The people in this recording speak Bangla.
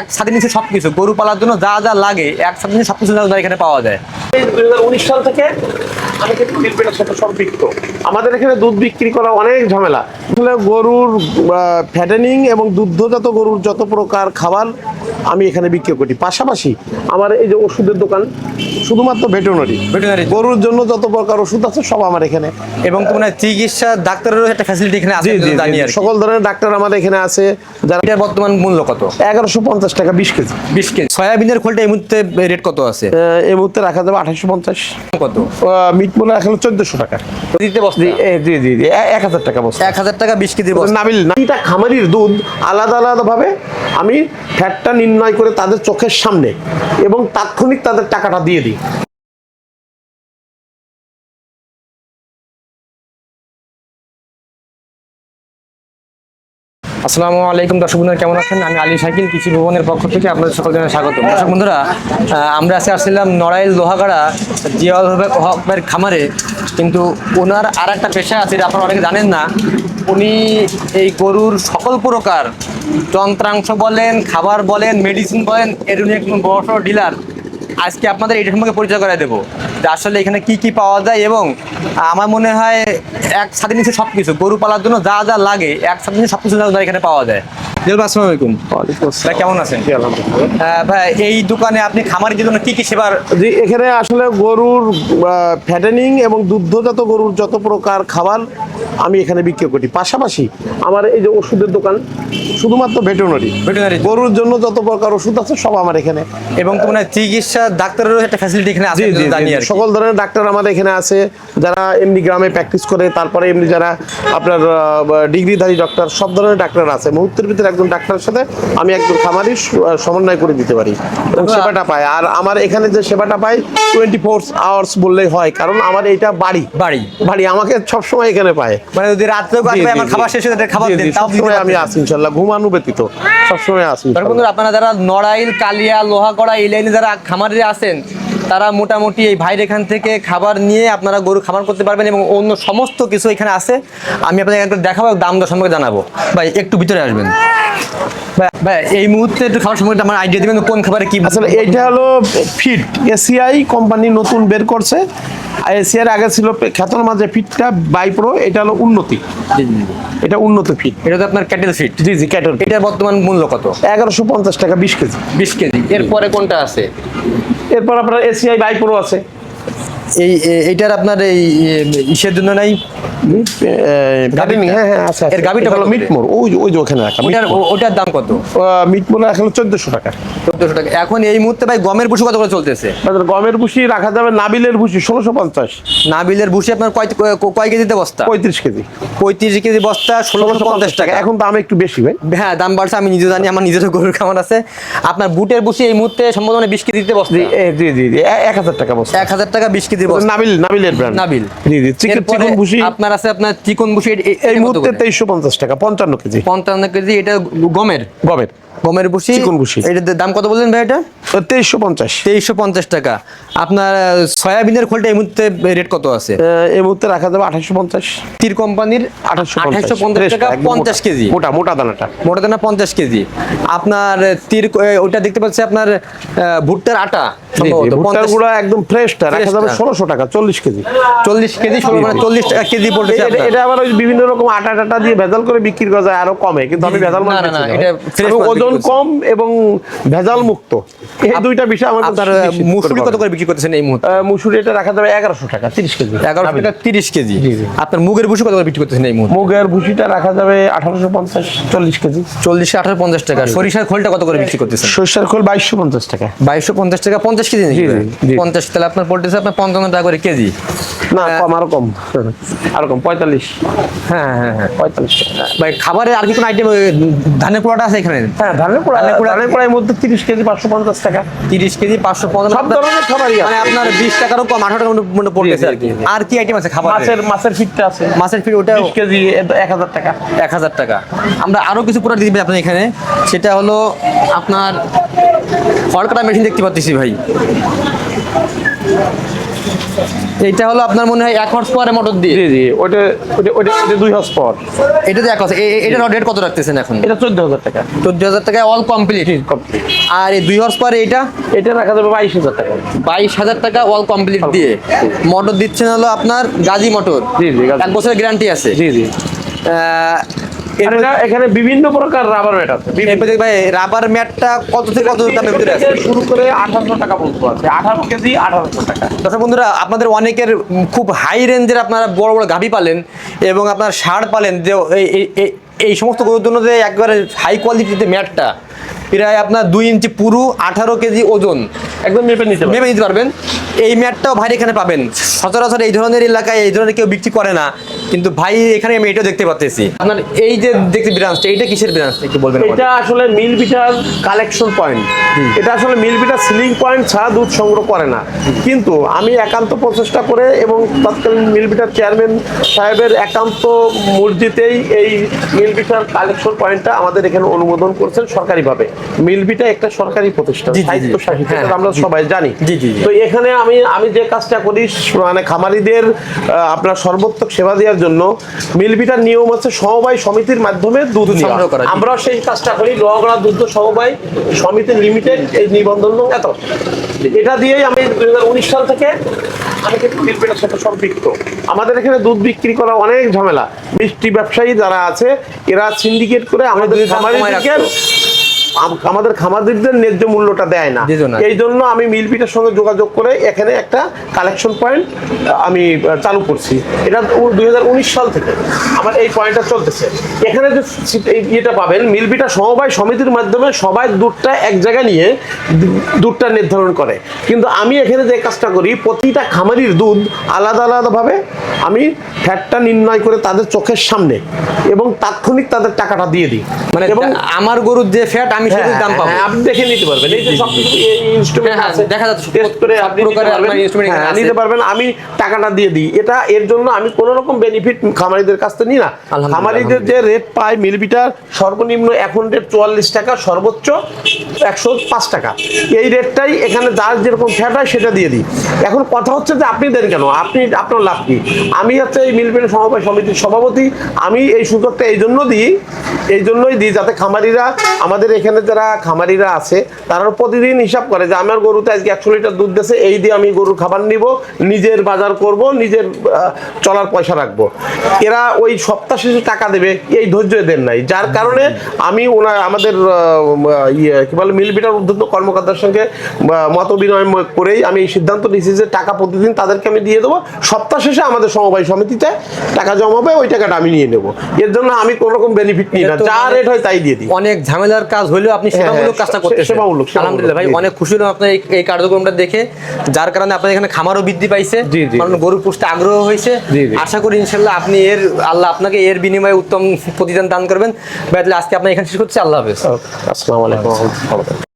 এক সাথে নিচে সবকিছু গরু পালার জন্য যা যা লাগে এক সাথে নিচে সবকিছু এখানে পাওয়া যায়। দুই হাজার উনিশ সাল থেকে আমি কিন্তু মিল্কপেটের সাথে সম্পৃক্ত। আমাদের এখানে দুধ বিক্রি করা অনেক ঝামেলা। আসলে গরুর ফ্যাটেনিং এবং দুগ্ধজাত গরুর যত প্রকার খাবার আমি এখানে বিক্রি করি। পাশাপাশি আমার এই যে ওষুধের দোকান শুধুমাত্র ভেটেনারি। ভেটেনারি। গরুর জন্য যত প্রকার ওষুধ আছে সব আমার এখানে। এবং তো মানে চিকিৎসা ডাক্তারেরও একটা ফ্যাসিলিটি এখানে আছে। সকল ধরনের ডাক্তার আমাদের এখানে আছে যারা বর্তমান মূল্য কত? এগারোশো পঞ্চাশ টাকা বিশ কেজি। বিশ কেজি। সয়াবিনের খোলটা এই মুহূর্তে রেট কত আছে? এই মুহূর্তে রাখা যাবে আঠাশশো পঞ্চাশ। কত? মিট মনে রাখা হলো চোদ্দশো টাকা। দিতে বসে জি জি এক হাজার টাকা বসে এক হাজার টাকা বিশ কেজি নামিল নাবিল খামারির দুধ আলাদা আলাদাভাবে আমি ফ্যাটটা নির্ণয় করে তাদের চোখের সামনে এবং তাৎক্ষণিক তাদের টাকাটা দিয়ে দিই। আসসালামু আলাইকুম দর্শক বন্ধুরা, কেমন আছেন? আমি আলী শাকিল কৃষি ভবনের পক্ষ থেকে আপনাদের সকল জনের স্বাগত। দর্শক বন্ধুরা আমরা আজকে আসছিলাম নড়াইল লোহাগাড়া জিয়াউল হক- হকের খামারে। কিন্তু ওনার আর একটা পেশা আছে, এটা আপনারা অনেকে জানেন না। উনি এই গরুর সকল প্রকার যন্ত্রাংশ বলেন, খাবার বলেন মেডিসিন বলেন, এর উনি একজন বড় ডিলার আজকে আপনাদের এটা সম্পর্কে পরিচয় করে দেবো। যে আসলে এখানে কি কি পাওয়া যায় এবং আমার মনে হয় এক সাথে নিচে সব কিছু গরু পালার জন্য যা যা লাগে এক সাথে নিচে সব কিছু এখানে পাওয়া যায়। আসসালামু আলাইকুম। ভাই কেমন আছেন? ভাই এই দোকানে আপনি খামারের জন্য কি কি সেবার জি এখানে আসলে গরুর ফ্যাটেনিং এবং দুগ্ধজাত গরুর যত প্রকার খাবার আমি এখানে বিক্রি করি। পাশাপাশি আমার এই যে ওষুধের দোকান শুধুমাত্র ভেটেরিনারি। গরুর জন্য যত প্রকার ওষুধ আছে সব আমার এখানে। এবং তো মানে চিকিৎসা ডাক্তারেরও একটা ফ্যাসিলিটি এখানে আছে। সকল ধরনের ডাক্তার আমাদের এখানে আছে যারা এমনি গ্রামে প্র্যাকটিস করে তারপরে এমনি যারা আপনার ডিগ্রিধারী ডক্টর সব ধরনের ডাক্তার আছে। মুহূর্তের ভিতরে একজন ডাক্তারের সাথে আমি একজন খামারি সমন্বয় করে দিতে পারি। এবং। সেবাটা পাই আর আমার এখানে যে সেবাটা পাই টোয়েন্টি ফোর আওয়ার্স বললেই হয় কারণ আমার এইটা বাড়ি। বাড়ি। বাড়ি আমাকে সবসময় এখানে পায়। মানে যদি রাত্রে আমার খাবার শেষ হয়ে খাবার দেন সবসময় আমি। আছি ইনশাল্লাহ ঘুমানো ব্যতীত। সবসময় আছি বন্ধুরা আপনারা যারা নড়াইল কালিয়া লোহাগড়া এই লাইনে যারা খামারে আছেন তারা মোটামুটি এই ভাইয়ের এখান থেকে খাবার নিয়ে আপনারা গরু খাবার করতে পারবেন এবং অন্য সমস্ত কিছু এখানে আছে। আমি আপনাদের একটু দেখাবো দাম দর সম্পর্কে জানাব। ভাই একটু ভিতরে আসবেন। ভাই এই মুহূর্তে একটু খাবার সম্পর্কে আমার আইডিয়া দিবেন কোন খাবারে কি আসলে এইটা হলো ফিট। এসিআই কোম্পানি নতুন বের করছে। আর এসিআর আগে ছিল খ্যাতনামা যে ফিটটা বাইপ্রো এটা হলো উন্নতি। এটা উন্নত ফিট। এটা তো আপনার cattle fit G G cattle এটার বর্তমান মূল্য কত? এগারোশো পঞ্চাশ টাকা বিশ কেজি। বিশ কেজি। এরপরে কোনটা আছে? এরপর আপনার এসিআই বাইপ্রো আছে। এই এইটার আপনার এই ইসের জন্য নাই? হ্যাঁ হ্যাঁ এর হলো মিটমোর ওই যে- ওই যে ওখানে রাখা ওটার ওটার দাম কত? মিটমোর চোদ্দশো টাকা। চোদ্দশো টাকা। এখন এই মুহূর্তে ভাই গমের কত করে চলতেছে? গমের ভুসি রাখা যাবে নাবিলের ষোলোশো পঞ্চাশ। নাবিলের আপনার কয় ক- কয় কেজিতে বস্তা? পঁয়ত্রিশ কেজি। পঁয়ত্রিশ কেজি বস্তা ষোলোশো পঞ্চাশ টাকা। এখন দাম একটু বেশি ভাই। হ্যাঁ দাম বাড়ছে আমি নিজে জানি আমার নিজেরও গরুর খামার আছে। আপনার বুটের বুসি এই মুহূর্তে সম্ভবত মানে বিশ কেজিতে বস্তা। জি এ, জি জি জি এক হাজার টাকা বস্তা। এক হাজার টাকা বিশ কেজির বস্তা Nabil নাবিলের brand Nabil. G G chicken চিকন ভুসি। আপনার আছে আপনার চিকন এই মুহূর্তে করে? তেইশশো পঞ্চাশ টাকা পঞ্চান্ন কেজি। পঞ্চান্ন কেজি এটা গমের? গমের। গমের চিকন। এটার দাম কত বললেন ভাই এটা? তেইশশো পঞ্চাশ। তেইশশো পঞ্চাশ টাকা। আপনার সয়াবিনের খোলটা এই মুহূর্তে রেট কত আছে? এই মুহূর্তে রাখা যাবে আঠাশশো পঞ্চাশ। তীর কোম্পানির আঠাশশো আঠাশশো পঞ্চাশ টাকা পঞ্চাশ কেজি। মোটা মোটা দানাটা। মোটা দানা পঞ্চাশ কেজি। আপনার তীর ওটা দেখতে পাচ্ছি আপনার ভুট্টার আটা ভুট্টার 50 গুঁড়া একদম ফ্রেশটা রাখা যাবে। ষোলোশো টাকা চল্লিশ কেজি। চল্লিশ কেজি মানে চল্লিশ টাকা কেজি পড়তেছে এটা- আবার ওই বিভিন্ন রকম আটা টাটা দিয়ে ভেজাল করে বিক্রি করা যায় আরও কমে কিন্তু আমি। ভেজাল না, না, এটা ওজন কম এবং ভেজাল মুক্ত। এই দুইটা বিষয় আমার আপনার মুসুরি কত করে বিক্রি করতেছেন এই মুহূর্তে? মুসুরি এটা রাখা যাবে এগারোশো টাকা তিরিশ কেজি। এগারোশো টাকা তিরিশ কেজি। আপনার মুগের ভুষি কত করে বিক্রি করতেছেন এই মুহূর্তে? মুগের ভুসিটা রাখা যাবে আঠারোশো পঞ্চাশ চল্লিশ কেজি। চল্লিশে আঠারো পঞ্চাশ টাকা। সরিষার খোলটা কত করে বিক্রি করতেছেন? সর্ষের খোল বাইশশো পঞ্চাশ টাকা। বাইশশো পঞ্চাশ টাকা পঞ্চাশ কেজি। পঞ্চাশ তাহলে আপনার পড়তেছে আপনার পঞ্চান্ন টাকা করে কেজি। না কম আরও কম। আরও কম পঁয়তাল্লিশ। হ্যাঁ হ্যাঁ হ্যাঁ। পঁয়তাল্লিশ। ভাই খাবারে আর কি কোনো আইটেম ধানের পোড়াটা আছে এখানে? হ্যাঁ ধানের পোড়া ধানের পোড়া- পোড়ার মধ্যে তিরিশ কেজি পাঁচশো পঞ্চাশ টাকা। তিরিশ কেজি পাঁচশো পঞ্চান্ন সব ধরনের খাবারই মানে আপনার বিশ টাকারও কম আঠারো টাকার মধ্যে পড়তেছে জি, আর কি। আর কি আইটেম আছে খাবার মাছের মাছের ফিটটা আছে। মাছের ফিট ওটা বিশ কেজি এক হাজার টাকা। এক হাজার টাকা। আমরা আরও কিছু প্রোডাক্ট দিবেন আপনার এখানে। সেটা হলো আপনার ফল কাটা মেশিন দেখতে পাচ্ছি ভাই। এইটা হলো আপনার মনে হয় এক হর্স পাওয়ারের মোটর দিয়ে? জি জি ওটা ওটা ওটা দুই হর্স পাওয়ার এটা যে এক হর্স এটা রেট কত রাখতেছেন এখন? এটা চোদ্দ হাজার টাকা। চোদ্দ হাজার টাকা অল কমপ্লিট কমপ্লিট আর এই দুই হর্স পাওয়ার এইটা? এটা রাখা যাবে বাইশ হাজার টাকা। বাইশ হাজার টাকা অল কমপ্লিট দিয়ে। মোটর দিচ্ছেন হলো আপনার গাজী মোটর জি, জি, এক বছরের গ্যারান্টি আছে। জি জি। এটা এখানে বিভিন্ন প্রকার রাবার ম্যাট আছে। ভাই রাবার ম্যাটটা কত থেকে কত দামের ভিতরে আছে? শুরু করে আঠারোশো টাকা পর্যন্ত আছে। আঠারো কেজি আঠারোশো টাকা। দর্শক বন্ধুরা আপনাদের অনেকের খুব হাই রেঞ্জের আপনারা বড় বড় গাভি পালেন এবং আপনার সার পালেন যে এই- সমস্ত গরুর জন্য যে একবারে হাই কোয়ালিটিতে ম্যাটটা প্রায় আপনার দুই ইঞ্চি পুরু আঠারো কেজি ওজন। একদম মেপে নিতে ভেবে নিতে পারবেন। এই ম্যাটটাও ভাই এখানে পাবেন। সচরাচর এই ধরনের এলাকায় এই ধরনের কেউ বিক্রি করে না। কিন্তু ভাই এখানে আমি এটাও দেখতে পাচ্ছি আপনার এই যে দেখতে ব্রাঞ্চটা এইটা কিসের ব্রাঞ্চ একটু বলবেন এটা আসলে মিল পিঠার কালেকশন পয়েন্ট এটা আসলে মিল বিটার সিলিং পয়েন্ট ছাড়া দুধ সংগ্রহ করে না। কিন্তু আমি একান্ত প্রচেষ্টা করে এবং তৎকালীন মিল বিটার চেয়ারম্যান সাহেবের একান্ত মসজিদেই এই মিল বিটার কালেকশন পয়েন্টটা আমাদের এখানে অনুমোদন করছেন সরকারিভাবে। মিল বিটা একটা সরকারি প্রতিষ্ঠান। সাহিত্য হ্যাঁ, এটা আমরা সবাই জানি। তো এখানে আমি আমি যে কাজটা করি মানে খামারিদের আপনার সর্বোত্তক সেবা দেওয়ার জন্য মিলবিটার নিয়ম আছে সমবায় সমিতির মাধ্যমে দুধ। সংগ্রহ করা, জি। আমরাও সেই কাজটা করি লোহাগড়া দুধ সমবায় সমিতি লিমিটেড এই নিবন্ধন এত এটা দিয়েই আমি দুই হাজার উনিশ সাল থেকে আমি কিন্তু মিলবিটার সাথে সম্পৃক্ত আমাদের এখানে দুধ বিক্রি করা অনেক ঝামেলা মিষ্টি ব্যবসায়ী যারা আছে এরা সিন্ডিকেট করে আমাদের খামারিদেরকে আমাদের খামারদের ন্যায্য মূল্যটা দেয় না। এই জন্য আমি মিলপিটার সঙ্গে যোগাযোগ করে এখানে একটা কালেকশন পয়েন্ট আমি চালু করছি। এটা দু হাজার উনিশ সাল থেকে আমার এই পয়েন্টটা চলতেছে। এখানে যে ইয়েটা পাবেন মিলপিটা সমবায় সমিতির মাধ্যমে সবাই দুধটা এক জায়গায় নিয়ে দুধটা নির্ধারণ করে। কিন্তু আমি এখানে যে কাজটা করি প্রতিটা খামারির দুধ আলাদা আলাদাভাবে আমি ফ্যাটটা নির্ণয় করে তাদের চোখের সামনে এবং তাৎক্ষণিক তাদের টাকাটা দিয়ে দিই। মানে এবং আমার গরুর যে ফ্যাট আমি সেটার দাম পাবো। হ্যাঁ, আপনি দেখে নিতে পারবেন। এই যে ইনস্ট্রুমেন্ট হ্যাঁ, আছে দেখা যাচ্ছে, টেস্ট করে আপনি হ্যাঁ। নিতে পারবেন। আমি টাকাটা দিয়ে দিই। এটা এর জন্য আমি কোন রকম বেনিফিট খামারিদের কাছ থেকে নিই না। খামারিদের যে রেট পায় মিলিমিটার সর্বনিম্ন এখন রেট চুয়াল্লিশ টাকা সর্বোচ্চ একশো পাঁচ টাকা। এই রেটটাই এখানে যার যেরকম ফ্যাট হয় সেটা দিয়ে দিই। এখন কথা হচ্ছে যে আপনি দেন কেন? আপনি আপনার লাভ কি? আমি হচ্ছে এই মিলবেন সমবায় সমিতির সভাপতি। আমি এই সুযোগটা এই জন্য দিই এই জন্যই দিই যাতে খামারিরা আমাদের এখানে যারা খামারিরা আছে তারা প্রতিদিন হিসাব করে যে আমার গরুতে আজকে একশো লিটার দুধ দিয়েছে এই দিয়ে আমি গরুর খাবার নিব নিজের বাজার করব নিজের চলার পয়সা রাখব। এরা ওই সপ্তাহ শেষে টাকা দেবে এই ধৈর্য দেন নাই। যার কারণে আমি ওনার আমাদের ইয়ে কি বলে মিলবিটার উদ্যোক্ত কর্মকর্তার সঙ্গে মত বিনিময় করেই আমি এই সিদ্ধান্ত নিয়েছি যে টাকা প্রতিদিন তাদেরকে আমি দিয়ে দেবো। সপ্তাহ শেষে আমাদের সমবায় সমিতিতে টাকা জমাবে ওই টাকাটা আমি নিয়ে নেব। এর জন্য আমি কোনো রকম বেনিফিট নিই না। যা মানে রেট হয় তাই দিয়ে দিই। অনেক ঝামেলার কাজ হলেও আপনি সেবামূলক হ্যাঁ, কাজটা করতেছেন। আলহামদুলিল্লাহ ভাই অনেক খুশি হলাম আপনার এই- কার্যক্রমটা দেখে যার কারণে আপনার এখানে খামারও বৃদ্ধি পাইছে। কারণ গরু পুষতে আগ্রহ হয়েছে। আশা করি ইনশাল্লাহ আপনি এর আল্লাহ আপনাকে এর বিনিময়ে উত্তম প্রতিদান দান করবেন। ভাই আজকে আপনার এখানে শেষ করছি। আল্লাহ হাফেজ। আসসালামু আলাইকুম।